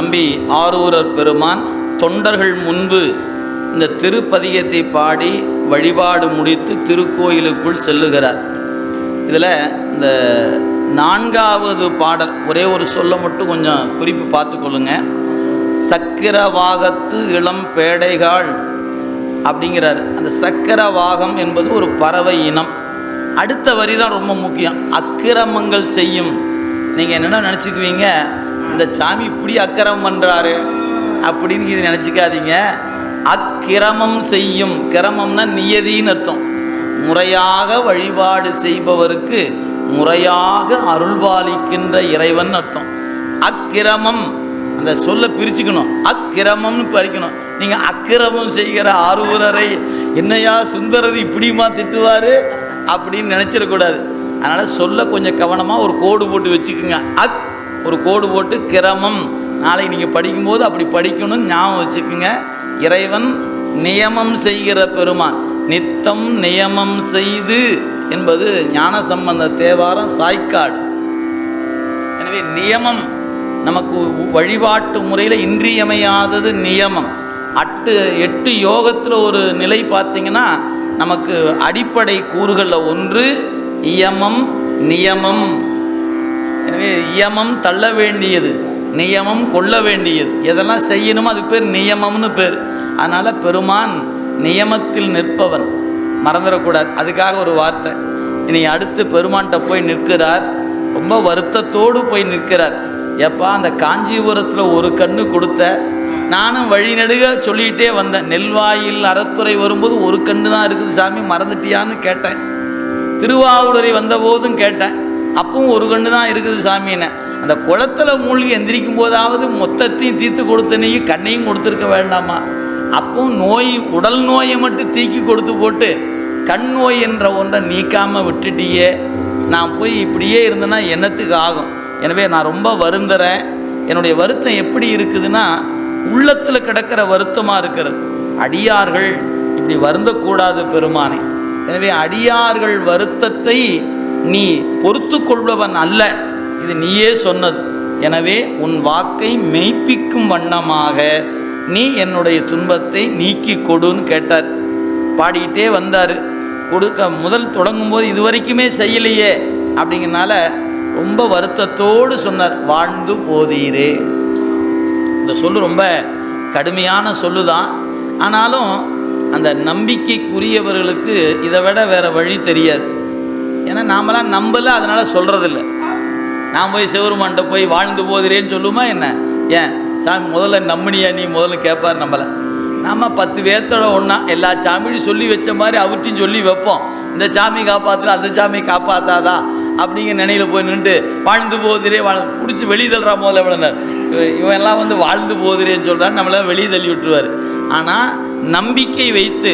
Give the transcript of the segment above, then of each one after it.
நம்பி ஆரூரர் பெருமான் தொண்டர்கள் முன்பு இந்த திருப்பதிகத்தை பாடி வழிபாடு முடித்து திருக்கோயிலுக்குள் செல்லுகிறார். இதில் இந்த நான்காவது பாடல் ஒரே ஒரு சொல்ல மட்டும் கொஞ்சம் குறிப்பு பார்த்துக்கொள்ளுங்க. சக்கரவாகத்து இளம் பேடைகாள் அப்படிங்கிறார். அந்த சக்கரவாகம் என்பது ஒரு பறவை இனம். அடுத்த வரி தான் ரொம்ப முக்கியம். அக்கிரமங்கள் செய்யும். நீங்கள் என்னென்ன நினச்சிக்குவீங்க? இந்த சாமி இப்படி அக்கிரமம் பண்ணுறாரு அப்படின்னு இது நினச்சிக்காதீங்க. அக்கிரமம் செய்யும். கிரமம்னா நியதின்னு அர்த்தம். முறையாக வழிபாடு செய்பவருக்கு முறையாக அருள்பாலிக்கின்ற இறைவன் அர்த்தம். அக்கிரமம் அந்த சொல்ல பிரிச்சுக்கணும். அக்கிரமம்னு படிக்கணும். நீங்கள் அக்கிரமம் செய்கிற ஆரூரரை என்னையா சுந்தரர் இப்படியுமா திட்டுவார் அப்படின்னு நினச்சிடக்கூடாது. அதனால் சொல்ல கொஞ்சம் கவனமாக ஒரு கோடு போட்டு வச்சுக்கோங்க. அக் ஒரு கோடு போட்டு கிரமம். நாளைக்கு நீங்கள் படிக்கும்போது அப்படி படிக்கணும்னு ஞாபகம் வச்சுக்கோங்க. இறைவன் நியமம் செய்கிற பெருமான். நித்தம் நியமம் செய்து என்பது ஞான சம்பந்த தேவாரம் சாய்க்காடு. எனவே நியமம் நமக்கு வழிபாட்டு முறையில் இன்றியமையாதது நியமம். அட்டு எட்டு யோகத்தில் ஒரு நிலை பார்த்திங்கன்னா நமக்கு அடிப்படை கூறுகளில் ஒன்று இயமம் நியமம். எனவே இயமம் தள்ள வேண்டியது நியமம் கொள்ள வேண்டியது. எதெல்லாம் செய்யணுமோ அதுக்கு பேர் நியமம்னு பேர். அதனால் பெருமான் நியமத்தில் நிற்பவன். மறந்துடக்கூடாது. அதுக்காக ஒரு வார்த்தை. இனி அடுத்து பெருமான்கிட்ட போய் நிற்கிறார். ரொம்ப வருத்தத்தோடு போய் நிற்கிறார். எப்பா அந்த காஞ்சிபுரத்தில் ஒரு கண்ணு கொடுத்த. நானும் வழிநடுக சொல்லிகிட்டே வந்தேன். நெல்வாயில் அறத்துறை வரும்போது ஒரு கண்ணு தான் இருக்குது சாமி மறந்துட்டியான்னு கேட்டேன். திருவாவூரை வந்தபோதும் கேட்டேன். அப்பவும் ஒரு கண்ணு தான் இருக்குது சாமின்னு. அந்த குளத்துல மூழ்கி எந்திரிக்கும் போதாவது மொத்தத்தையும் தீர்த்து கொடுத்தனையும் கண்ணையும் கொடுத்துருக்க வேண்டாமா? அப்பவும் நோய் உடல் நோயை மட்டும் தீக்கி கொடுத்து போட்டு கண் நோய் என்ற ஒன்றை நீக்காமல் விட்டுட்டியே. நான் போய் இப்படியே இருந்தேன்னா என்னத்துக்கு ஆகும்? எனவே நான் ரொம்ப வருந்துறேன். என்னுடைய வருத்தம் எப்படி இருக்குதுன்னா உள்ளத்தில் கிடக்கிற வருத்தமாக இருக்கிறது. அடியார்கள் இப்படி வருந்தக்கூடாது பெருமானை. எனவே அடியார்கள் வருத்தத்தை நீ பொறுத்து கொள்பவன் அல்ல. இது நீயே சொன்னது. எனவே உன் வாக்கை மெய்ப்பிக்கும் வண்ணமாக நீ என்னுடைய துன்பத்தை நீக்கி கொடுன்னு கேட்டார். பாடிக்கிட்டே வந்தார். கொடுக்க முதல் தொடங்கும்போது இது வரைக்குமே செய்யலையே அப்படிங்கிறனால ரொம்ப வருத்தத்தோடு சொன்னார். வாழ்ந்து போதீரே. இந்த சொல்லு ரொம்ப கடுமையான சொல்லு தான் ஆனாலும் அந்த நம்பிக்கைக்குரியவர்களுக்கு இதை விட வேறு வழி தெரியாது. ஏன்னா நாமெல்லாம் நம்பலை அதனால் சொல்கிறதில்ல நான் போய் சிவருமான்ட்ட போய் வாழ்ந்து போகிறேன்னு சொல்லுமா என்ன? ஏன்? சாமி முதல்ல நம்பினியா? நீ முதல்ல கேட்பார் நம்மளை. நாம் பத்து பேர்த்தோட ஒன்றா எல்லா சாமியும் சொல்லி வச்ச மாதிரி அவர்கிட்டையும் சொல்லி வைப்போம். இந்த சாமி காப்பாற்றல அந்த சாமி காப்பாற்றாதா அப்படிங்கிற நினைவில் போய் நின்றுட்டு வாழ்ந்து போதிரே வாழ் பிடிச்சி வெளியே தள்ளுறா முதல்ல விளனர் இவன் எல்லாம் வந்து வாழ்ந்து போதிரேன்னு சொல்கிறான் நம்மளை வெளியே தள்ளி விட்டுருவார். ஆனால் நம்பிக்கை வைத்து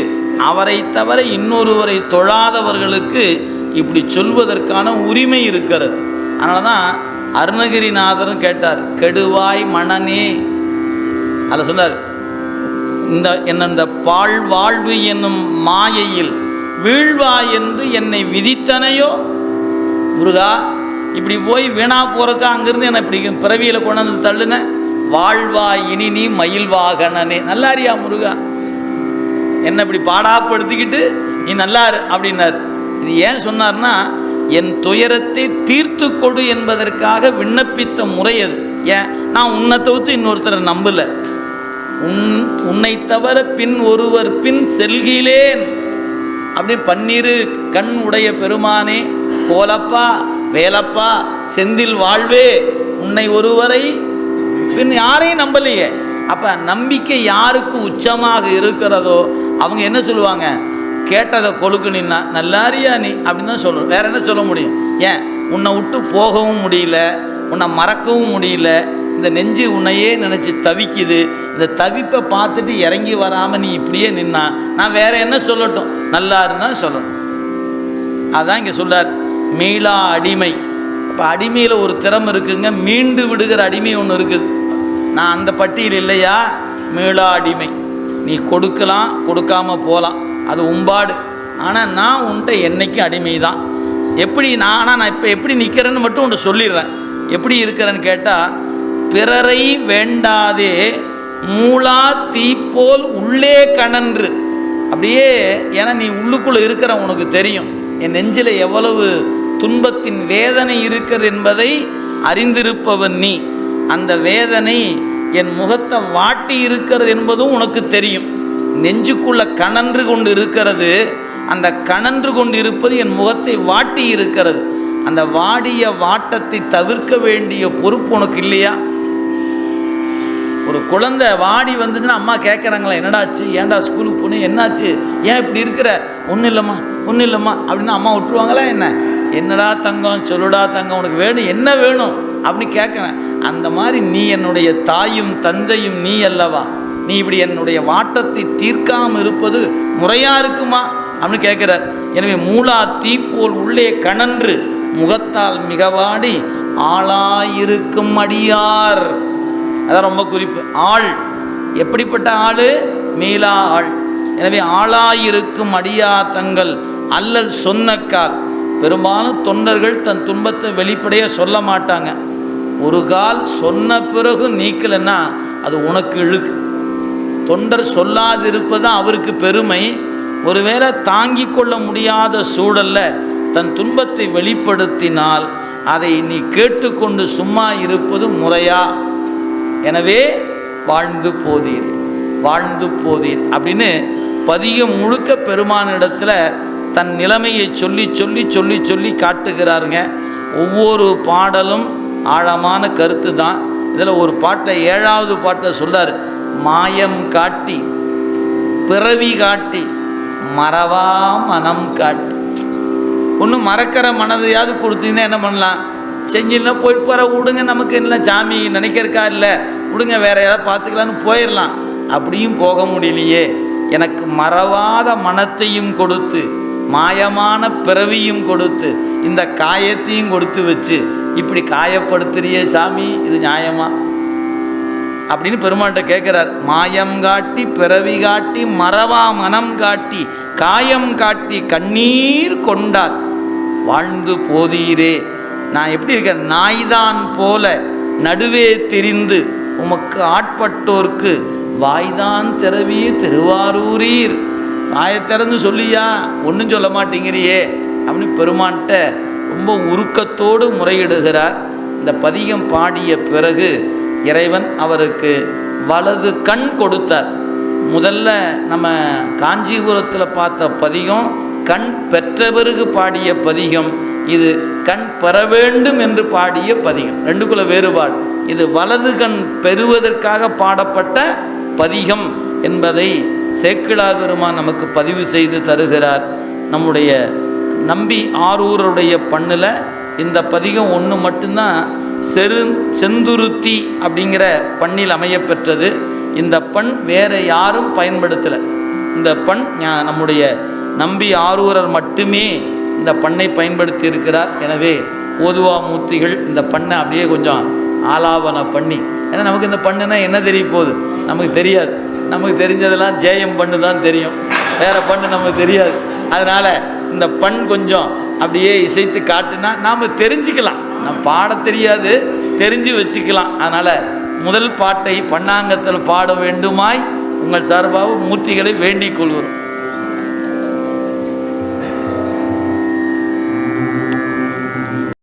அவரை தவிர இன்னொருவரை தொழாதவர்களுக்கு இப்படி சொல்வதற்கான உரிமை இருக்கிறது. அதனால தான் அருணகிரிநாதரும் கேட்டார் கெடுவாய் மணனே. அதில் சொன்னார் இந்த என்ன இந்த பால் வாழ்வு என்னும் மாயையில் வீழ்வாய் என்று என்னை விதித்தனையோ? முருகா இப்படி போய் வீணா போறக்கா அங்கிருந்து என்னை இப்படி பிறவியில் கொண்டு வந்து தள்ளுன? வாழ்வாய் இனி நீ மயில் வாகனனே நல்லாரியா முருகா என்னை இப்படி பாடாப்படுத்திக்கிட்டு நீ நல்லாரு அப்படின்னார். இது ஏன் சொன்னார்னா என் துயரத்தை தீர்த்து கொடு என்பதற்காக விண்ணப்பித்த முறை அது. ஏன்? நான் உன்னை தவிர்த்து இன்னொருத்தரை நம்பலை. உன் உன்னை தவிர பின் ஒருவர் பின் செல்கிலேன் அப்படி பன்னிரு கண் உடைய பெருமானே கோலப்பா வேலப்பா செந்தில் வாழ்வே உன்னை ஒருவரை பின் யாரையும் நம்பலையே. அப்போ நம்பிக்கை யாருக்கு உச்சமாக இருக்கிறதோ அவங்க என்ன சொல்லுவாங்க? கேட்டதை கொழுக்கு நின்னா நல்லாரியா நீ? அப்படின்னு தான் சொல்லணும் வேற என்ன சொல்ல முடியும்? ஏன்? உன்னை விட்டு போகவும் முடியல உன்னை மறக்கவும் முடியல இந்த நெஞ்சு உன்னையே நினச்சி தவிக்குது இந்த தவிப்பை பார்த்துட்டு இறங்கி வராமல் நீ இப்படியே நின்னா நான் வேற என்ன சொல்லட்டும்? நல்லா இருந்தால் சொல்லணும். அதான் இங்கே சொல்லார் மீளா அடிமை. இப்போ அடிமையில் ஒரு திறமை இருக்குங்க மீண்டு விடுகிற அடிமை ஒன்று இருக்குது. நான் அந்த பட்டியல் இல்லையா? மீளா அடிமை. நீ கொடுக்கலாம் கொடுக்காம போகலாம் அது உம்பாடு. ஆனால் நான் உன்கிட்ட என்னைக்கும் அடிமை தான் எப்படி நான் ஆனால் நான் இப்போ எப்படி நிற்கிறேன்னு மட்டும் உன்ட்டு சொல்லிடுறேன். எப்படி இருக்கிறேன்னு கேட்டால் பிறரை வேண்டாதே மூலா தீப்போல் உள்ளே கணன்று அப்படியே ஏன்னா நீ உள்ளுக்குள்ளே இருக்கிற உனக்கு தெரியும். என் நெஞ்சில் எவ்வளவு துன்பத்தின் வேதனை இருக்கிறது என்பதை அறிந்திருப்பவன் நீ. அந்த வேதனை என் முகத்தை வாட்டி இருக்கிறது என்பதும் உனக்கு தெரியும். நெஞ்சுக்குள்ள கணன்று கொண்டு இருக்கிறது. அந்த கணன்று கொண்டு இருப்பது என் முகத்தை வாட்டி இருக்கிறது. அந்த வாடிய வாட்டத்தை தவிர்க்க வேண்டிய பொறுப்பு உனக்கு இல்லையா? ஒரு குழந்தை வாடி வந்துச்சுன்னா அம்மா கேட்குறாங்களா என்னடாச்சு? ஏன்டா ஸ்கூலுக்கு போனேன் என்னாச்சு? ஏன் இப்படி இருக்கிற? ஒன்றும் இல்லைம்மா ஒன்றும் இல்லைம்மா. அப்படின்னு அம்மா விட்டுருவாங்களா என்ன? என்னடா தங்கம்? சொல்லுடா தங்கம். உனக்கு வேணும் என்ன வேணும்? அப்படின்னு கேட்குறேன் அந்த மாதிரி நீ என்னுடைய தாயும் தந்தையும் நீ அல்லவா? நீ இப்படி என்னுடைய வாட்டத்தை தீர்க்காமல் இருப்பது முறையாக இருக்குமா? அப்படின்னு கேட்குறார். எனவே மூலா தீப்போல் உள்ளே கணன்று முகத்தால் மிகவாடி ஆளாயிருக்கும் அடியார். அதான் ரொம்ப குறிப்பு. ஆள். எப்படிப்பட்ட ஆள்? மீளா ஆள். எனவே ஆளாயிருக்கும் அடியார் தங்கள் அல்லல் சொன்னக்கால் பெரும்பாலும் தொண்டர்கள் தன் துன்பத்தை வெளிப்படையாக சொல்ல மாட்டாங்க. ஒரு கால் சொன்ன பிறகு நீக்கலைன்னா அது உனக்கு இழுக்கு. தொண்டர் சொல்லாதிருப்பது அவருக்கு பெருமை. ஒருவேளை தாங்கி கொள்ள முடியாத சூழல்ல தன் துன்பத்தை வெளிப்படுத்தினால் அதை நீ கேட்டுக்கொண்டு சும்மா இருப்பது முறையா? எனவே வாழ்ந்து போதீர் வாழ்ந்து போதீர் அப்படின்னு பதிகம் முழுக்க பெருமானிடத்தில் தன் நிலைமையை சொல்லி சொல்லி சொல்லி சொல்லி காட்டுகிறாருங்க. ஒவ்வொரு பாடலும் ஆழமான கருத்து தான் இதில் ஒரு பாட்டை ஏழாவது பாட்டை சொல்கிறார் மாயம் காட்டி பிறவி காட்டி மறவா மனம் காட்டி. ஒன்று மறக்கிற மனதையாவது கொடுத்தீங்கன்னா என்ன பண்ணலாம்? செஞ்சினா போயிட்டு போகிற விடுங்க நமக்கு இல்லை சாமி நினைக்கிறக்கா இல்லை? விடுங்க வேற ஏதாவது பார்த்துக்கலான்னு போயிடலாம் அப்படியும் போக முடியலையே. எனக்கு மறவாத மனத்தையும் கொடுத்து மாயமான பிறவியும் கொடுத்து இந்த காயத்தையும் கொடுத்து வச்சு இப்படி காயப்படுத்துறியே சாமி இது நியாயமாக அப்படின்னு பெருமாள்கிட்ட கேட்குறார். மாயம் காட்டி பிறவி காட்டி மறவா மனம் காட்டி காயம் காட்டி கண்ணீர் கொண்டார். வாழ்ந்து போதீரே நான் எப்படி இருக்கேன்? நாய்தான் போல நடுவே தெரிந்து உமக்கு ஆட்பட்டோர்க்கு வாய்தான் திறவீர் திருவாரூரீர். வாயை திறந்து சொல்லியா? ஒன்றும் சொல்ல மாட்டேங்கிறியே அப்படின்னு பெருமான்கிட்ட ரொம்ப உருக்கத்தோடு முறையிடுகிறார். இந்த பதிகம் பாடிய பிறகு இறைவன் அவருக்கு வலது கண் கொடுத்தார். முதல்ல நம்ம காஞ்சிபுரத்தில் பார்த்த பதிகம் கண் பெற்ற பிறகு பாடிய பதிகம். இது கண் பெற வேண்டும் என்று பாடிய பதிகம். ரெண்டுக்குள்ள வேறுபாடு. இது வலது கண் பெறுவதற்காக பாடப்பட்ட பதிகம் என்பதை சேக்கிழார் பெருமான் நமக்கு பதிவு செய்து தருகிறார். நம்முடைய நம்பி ஆரூருடைய பண்ணில் இந்த பதிகம் ஒன்று மட்டும்தான் செரு செந்துருத்தி அப்படிங்கிற பண்ணில் அமையப்பெற்றது. இந்த பண் வேறு யாரும் பயன்படுத்தலை. இந்த பண் நம்முடைய நம்பி ஆரூரர் மட்டுமே இந்த பண்ணை பயன்படுத்தி இருக்கிறார் எனவே ஓதுவா மூர்த்திகள் இந்த பண்ணை அப்படியே கொஞ்சம் ஆலாபனை பண்ணி. ஏன்னா நமக்கு இந்த பண்ணுனா என்ன தெரிய போகுது? நமக்கு தெரியாது. நமக்கு தெரிஞ்சதெல்லாம் ஜெயம் பண்ணு தான் தெரியும். வேற பண்ணு நமக்கு தெரியாது. அதனால் இந்த பண் கொஞ்சம் அப்படியே இசைத்து காட்டுனா நாம் தெரிஞ்சுக்கலாம். நான் பாட தெரியாது தெரிஞ்சு வச்சுக்கலாம். அதனால் முதல் பாட்டை பண்ணாங்கத்தில் பாட வேண்டுமாய் உங்கள் சார்பாக மூர்த்திகளை வேண்டிக் கொள்கிறோம்.